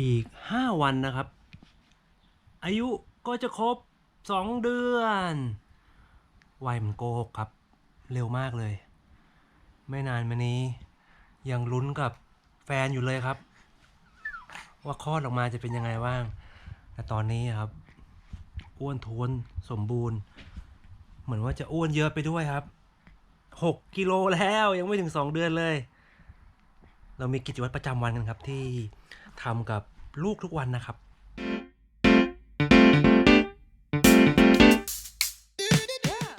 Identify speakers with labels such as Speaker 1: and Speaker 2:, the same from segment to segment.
Speaker 1: อีกห้าวันนะครับ อายุก็จะครบสองเดือนวัยมันโกหกครับ เร็วมากเลย ไม่นานมานี้ ยังลุ้นกับแฟนอยู่เลยครับ ว่าคลอดออกมาจะเป็นยังไงบ้าง แต่ตอนนี้ครับ อ้วนท้วนสมบูรณ์ เหมือนว่าจะอ้วนเยอะไปด้วยครับหกกิโลแล้วยังไม่ถึงสองเดือนเลย เรามีกิจวัตรประจำวันกันครับที่ ทำกับลูกทุกวันนะครับ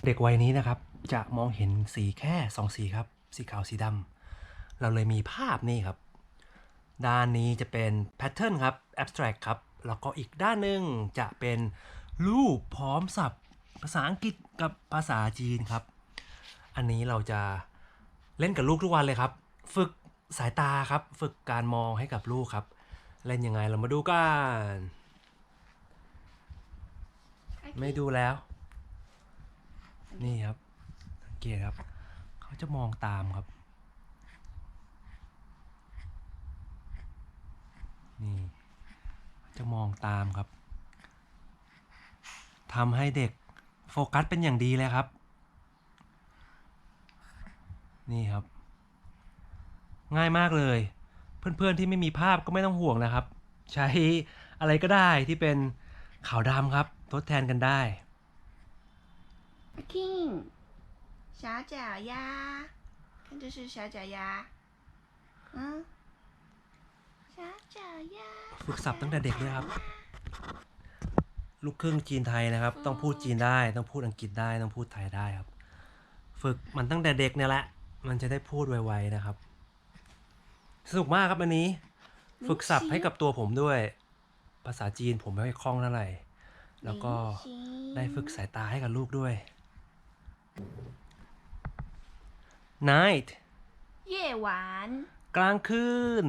Speaker 1: เด็กวัยนี้นะครับจะมองเห็นสีแค่สองสีครับ สีขาวสีดำเราเลยมีภาพนี่ครับ ด้านนี้จะเป็นแพทเทิร์นครับ abstract ครับ แล้วก็อีกด้านหนึ่งจะเป็นรูปพร้อมศัพท์ ภาษาอังกฤษกับภาษาจีนครับ อันนี้เราจะเล่นกับลูกทุกวันเลยครับ ฝึกสายตาครับ ฝึกการมองให้กับลูกครับ เล่นยังไงเรามาดูกัน ไม่ดูแล้ว นี่ครับสังเกตครับ เขาจะมองตามครับ นี่จะมองตามครับทำให้เด็กโฟกัสเป็นอย่างดีเลยครับ นี่ครับ ง่ายมากเลย เพื่อนๆที่ไม่มีภาพก็ไม่ต้องห่วงนะครับ ใช้อะไรก็ได้ที่เป็นขาวดำครับ ทดแทนกันได้
Speaker 2: King，小脚丫，看这是小脚丫，嗯，小脚丫。
Speaker 1: ฝึกศัพท์ตั้งแต่เด็กด้วยครับ ลูกครึ่งจีนไทยนะครับ ต้องพูดจีนได้ ต้องพูดอังกฤษได้ ต้องพูดไทยได้ครับ ฝึกมันตั้งแต่เด็กเนี่ยแหละ มันจะได้พูดไวๆนะครับ สนุกมากครับอันนี้ ฝึกศัพท์ให้กับตัวผมด้วย ภาษาจีนผมไม่ค่อยคล่องเท่าไหร่ แล้วก็ได้ฝึกสายตาให้กับลูกด้วย night
Speaker 2: 夜晚，
Speaker 1: กลางคืน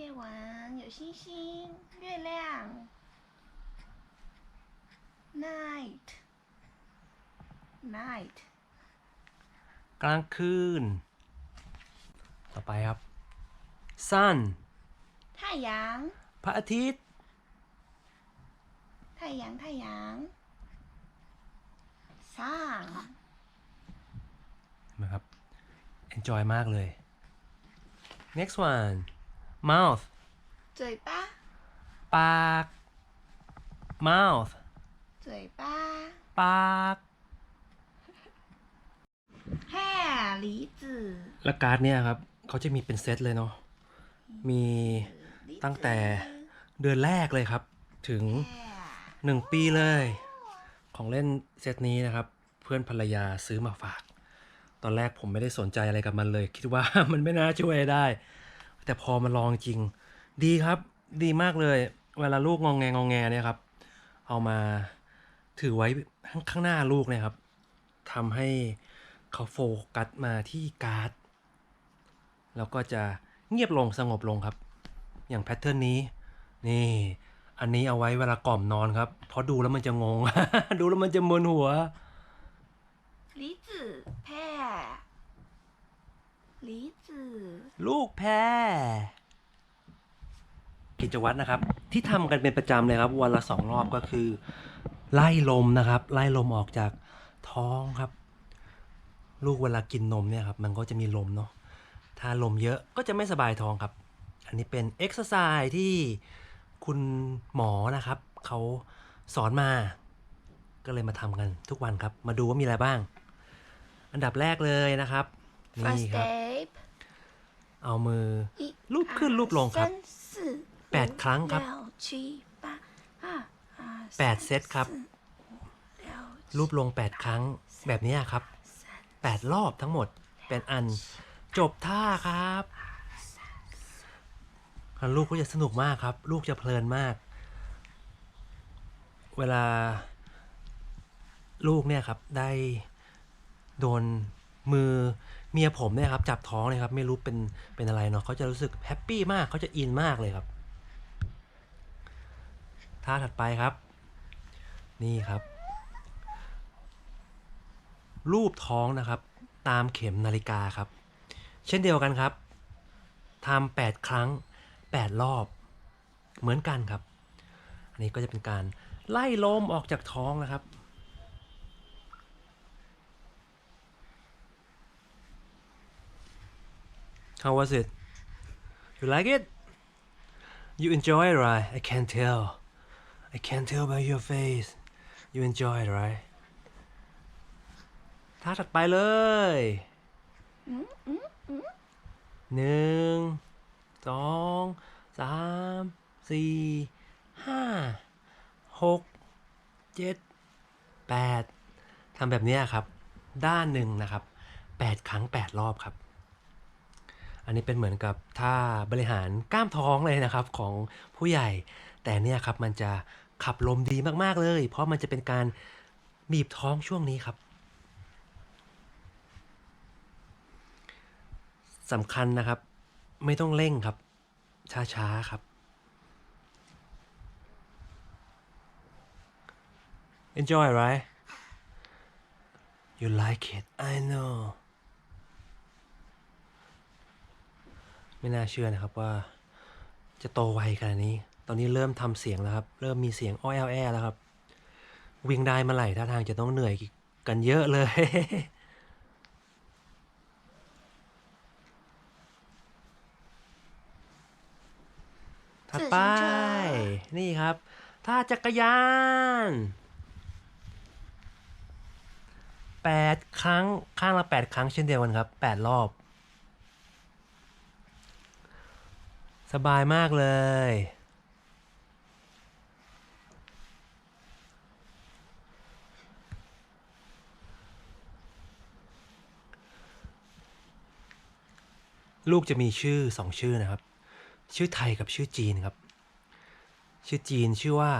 Speaker 2: 夜晚有星星，月亮。Night, night，
Speaker 1: กลางคืน ต่อไปครับ sun
Speaker 2: 太阳，
Speaker 1: พระอาทิตย์
Speaker 2: 太阳，太阳。Sun，
Speaker 1: เห็นไหมครับ enjoy มากเลย next one mouth
Speaker 2: 嘴巴，
Speaker 1: ปาก mouth
Speaker 2: 嘴巴。
Speaker 1: ปาก
Speaker 2: 哈，梨子，
Speaker 1: และการ์ดเนี่ยครับ เขาจะมีเป็นเซตเลยเนาะมีตั้งแต่เดือนแรกเลยครับ ถึงหนึ่งปีเลย ของเล่นเซตนี้นะครับ เพื่อนภรรยาซื้อมาฝาก ตอนแรกผมไม่ได้สนใจอะไรกับมันเลย คิดว่ามันไม่น่าช่วยได้ แต่พอมาลองจริง ดีครับ ดีมากเลย เวลาลูกงองแงงองแงเนี่ยครับ เอามาถือไว้ข้างหน้าลูกเนี่ยครับทำให้เขาโฟกัสมาที่การ์ด แล้วก็จะเงียบลงสงบลงครับ อย่างแพทเทิร์นนี้ นี่ อันนี้เอาไว้เวลากล่อมนอนครับ เพราะดูแล้วมันจะงง ดูแล้วมันจะมึนหัว
Speaker 2: ลิจือแพร
Speaker 1: ลิจือลูกแพรกิจวัตรนะครับ ที่ทำกันเป็นประจำเลยครับ วันละสองรอบก็คือ ไล่ลมนะครับ ไล่ลมออกจากท้องครับ ลูกเวลากินนมเนี่ยครับ มันก็จะมีลมเนาะ ถ้าลมเยอะก็จะไม่สบายท้องครับ อันนี้เป็นเอ็กซ์ไซส์ที่คุณหมอนะครับ เขาสอนมา ก็เลยมาทำกันทุกวันครับ มาดูว่ามีอะไรบ้าง อันดับแรกเลยนะครับ นี่ครับเอามือลูบขึ้นลูบลงครับ แปดครั้งครับ แปดเซตครับ ลูบลงแปดครั้งแบบนี้ครับแปดรอบทั้งหมดเป็นอัน จบท่าครับลูกก็จะสนุกมากครับ ลูกจะเพลินมาก เวลา ลูกเนี่ยครับได้โดนมือเมียผมเนี่ยครับจับท้องเลยครับ ไม่รู้เป็นเป็นอะไรเนาะเขาจะรู้สึกแฮปปี้มากเขาจะอินมากเลยครับท่าถัดไปครับ นี่ครับ รูปท้องนะครับ ตามเข็มนาฬิกาครับ เช่นเดียวกันครับทำแปดครั้ง 8 รอบ เหมือนกันครับ อันนี้ก็จะเป็นการไล่ลมออกจากท้องนะครับ How was it? You like it? You enjoy it, right? I can tell. I can tell by your face. You enjoy it, right? ท่าถัดไปเลย หนึ่งสองสามสี่ห้าหกเจ็ดแปดทำแบบนี้ครับ ด้านหนึ่งนะครับแปดครั้งแปดรอบครับ อันนี้เป็นเหมือนกับท่าบริหารกล้ามท้องเลยนะครับของผู้ใหญ่ แต่เนี่ยครับมันจะขับลมดีมากๆเลย เพราะมันจะเป็นการบีบท้องช่วงนี้ครับ สำคัญนะครับ ไม่ต้องเร่งครับ ช้าๆครับ enjoy right you like it I know ไม่น่าเชื่อนะครับว่าจะโตไวขนาดนี้ ตอนนี้เริ่มทำเสียงแล้วครับ เริ่มมีเสียงอ้อแอแอแล้วครับ วิ่งได้เมื่อไหร่ท่าทางจะต้องเหนื่อยกันเยอะเลย ถัดไป นี่ครับท่าจักรยานแปดครั้งข้างละแปดครั้งเช่นเดียวกันครับแปดรอบ สบายมากเลย ลูกจะมีชื่อสองชื่อนะครับ ชื่อไทยกับชื่อจีนครับ ชื่อจีนชื่อว่า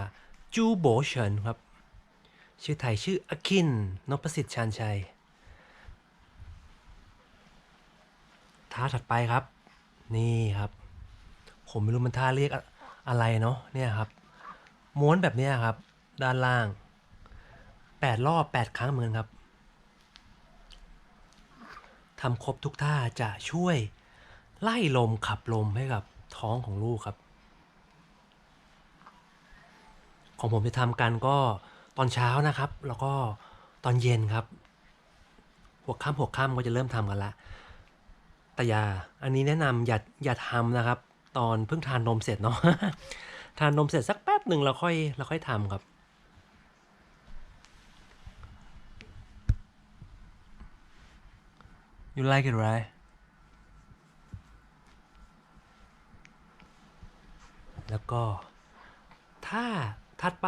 Speaker 1: จูโบเฉินครับ ชื่อไทยชื่ออคินนพสิทธิ์ชาญชัย ท่าถัดไปครับ นี่ครับ ผมไม่รู้มันท่าเรียกอะอะไรเนาะเนี่ยครับ ม้วนแบบนี้ครับ ด้านล่างแปดรอบแปดครั้งเหมือนกันครับทำครบทุกท่าจะช่วยไล่ลมขับลมให้กับ ท้องของลูกครับ ของผมจะทำกันก็ตอนเช้านะครับ แล้วก็ตอนเย็นครับ หัวค่ำหัวค่ำก็จะเริ่มทำกันละแต่อย่าอันนี้แนะนำอย่าอย่าทำนะครับ ตอนเพิ่งทานนมเสร็จเนาะทานนมเสร็จสักแป๊บหนึ่งเราค่อยเราค่อยทำครับ you like it right แล้วก็ท่าถัดไป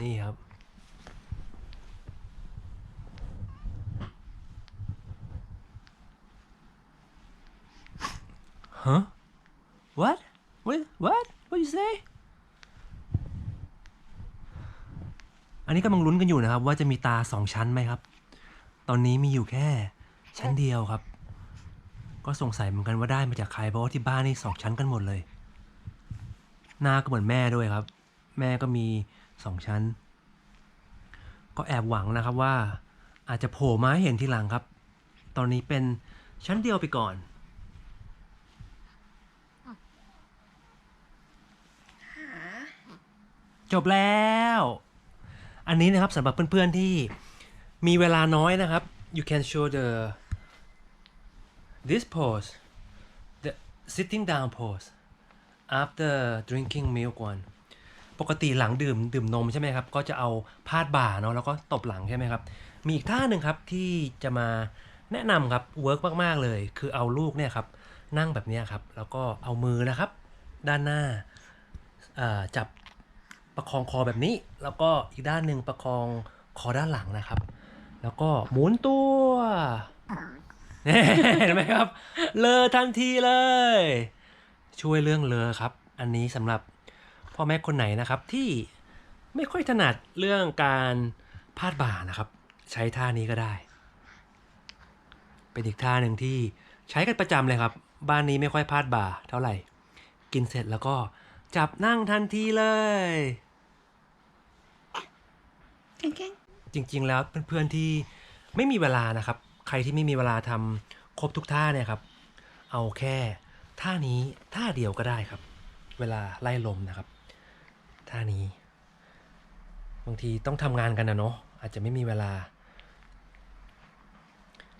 Speaker 1: นี่ครับ Huh? What? What? What? What you say? อันนี้กำลังลุ้นกันอยู่นะครับ ว่าจะมีตาสองชั้นไหมครับ ตอนนี้มีอยู่แค่ชั้นเดียวครับ ก็สงสัยเหมือนกันว่าได้มาจากใครเพราะว่าที่บ้านนี่สองชั้นกันหมดเลย หน้าก็เหมือนแม่ด้วยครับ แม่ก็มีสองชั้น ก็แอบหวังนะครับว่าอาจจะโผล่มาให้เห็นทีหลังครับ ตอนนี้เป็นชั้นเดียวไปก่อน จบแล้ว อันนี้นะครับสำหรับเพื่อนๆที่มีเวลาน้อยนะครับ you can show the this pose the sitting down pose after drinking milk one ปกติหลังดื่มดื่มนมใช่ไหมครับ ก็จะเอาพาดบ่าเนาะแล้วก็ตบหลังใช่ไหมครับ มีอีกท่าหนึ่งครับที่จะมาแนะนำครับเวิร์กมาก ๆ เลย คือเอาลูกเนี่ยครับ นั่งแบบนี้ครับ แล้วก็เอามือนะครับ ด้านหน้าจับประคองคอแบบนี้ แล้วก็อีกด้านหนึ่งประคองคอด้านหลังนะครับ แล้วก็หมุนตัวเนี่ยเห็นไหมครับ เลอทันทีเลย ช่วยเรื่องเลอครับ อันนี้สำหรับพ่อแม่คนไหนนะครับที่ไม่ค่อยถนัดเรื่องการพาดบ่านะครับ ใช้ท่านี้ก็ได้ เป็นอีกท่าหนึ่งที่ใช้กันประจำเลยครับ บ้านนี้ไม่ค่อยพาดบ่าเท่าไหร่ กินเสร็จแล้วก็จับนั่งทันทีเลย
Speaker 2: เก่งเก่ง
Speaker 1: จริงๆแล้วเพื่อนๆที่ไม่มีเวลานะครับ ใครที่ไม่มีเวลาทำครบทุกท่าเนี่ยครับ เอาแค่ ท่านี้ท่าเดียวก็ได้ครับ เวลาไล่ลมนะครับ ท่านี้ บางทีต้องทำงานกันนะเนาะอาจจะไม่มีเวลา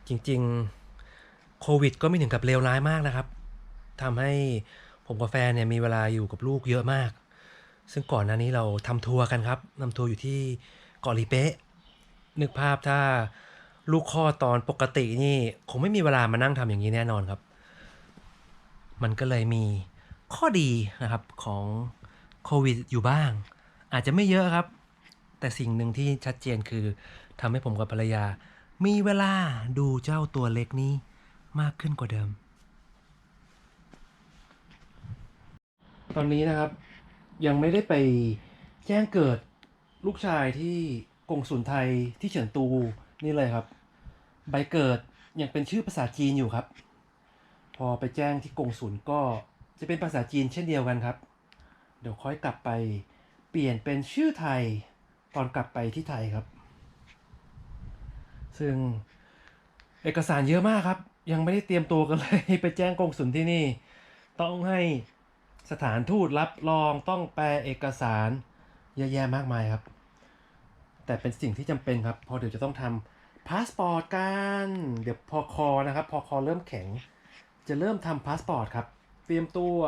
Speaker 1: จริงๆโควิดก็ไม่ถึงกับเลวร้ายมากนะครับทำให้ผมกับแฟนเนี่ยมีเวลาอยู่กับลูกเยอะมาก ซึ่งก่อนหน้านี้เราทำทัวร์กันครับนำทัวร์อยู่ที่เกาะลีเป๊ะนึกภาพถ้าลูกคลอตอนปกตินี่คงไม่มีเวลามานั่งทำอย่างนี้แน่นอนครับ มันก็เลยมีข้อดีนะครับของโควิดอยู่บ้าง อาจจะไม่เยอะครับ แต่สิ่งหนึ่งที่ชัดเจนคือทำให้ผมกับภรรยา มีเวลาดูเจ้าตัวเล็กนี้มากขึ้นกว่าเดิม ตอนนี้นะครับยังไม่ได้ไปแจ้งเกิดลูกชายที่กงสุลไทยที่เฉินตูนี่เลยครับ ใบเกิดยังเป็นชื่อภาษาจีนอยู่ครับ อไปแจ้งที่กงสุลก็จะเป็นภาษาจีนเช่นเดียวกันครับ เดี๋ยวค่อยกลับไปเปลี่ยนเป็นชื่อไทยตอนกลับไปที่ไทยครับ ซึ่งเอกสารเยอะมากครับ ยังไม่ได้เตรียมตัวกันเลยไปแจ้งกงสุลที่นี่ ต้องให้สถานทูตรับรองต้องแปลเอกสารเยอะแยะมากมายครับ แต่เป็นสิ่งที่จำเป็นครับพราะเดี๋ยวจะต้องทำพาสปอร์ตกัน เดี๋ยวพอคอนะครับ พอคอเริ่มแข็ง จะเริ่มทำพาสปอร์ตครับ เตรียมตัว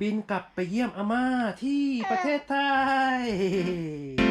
Speaker 1: บินกลับไปเยี่ยมอาม่าที่ประเทศไทย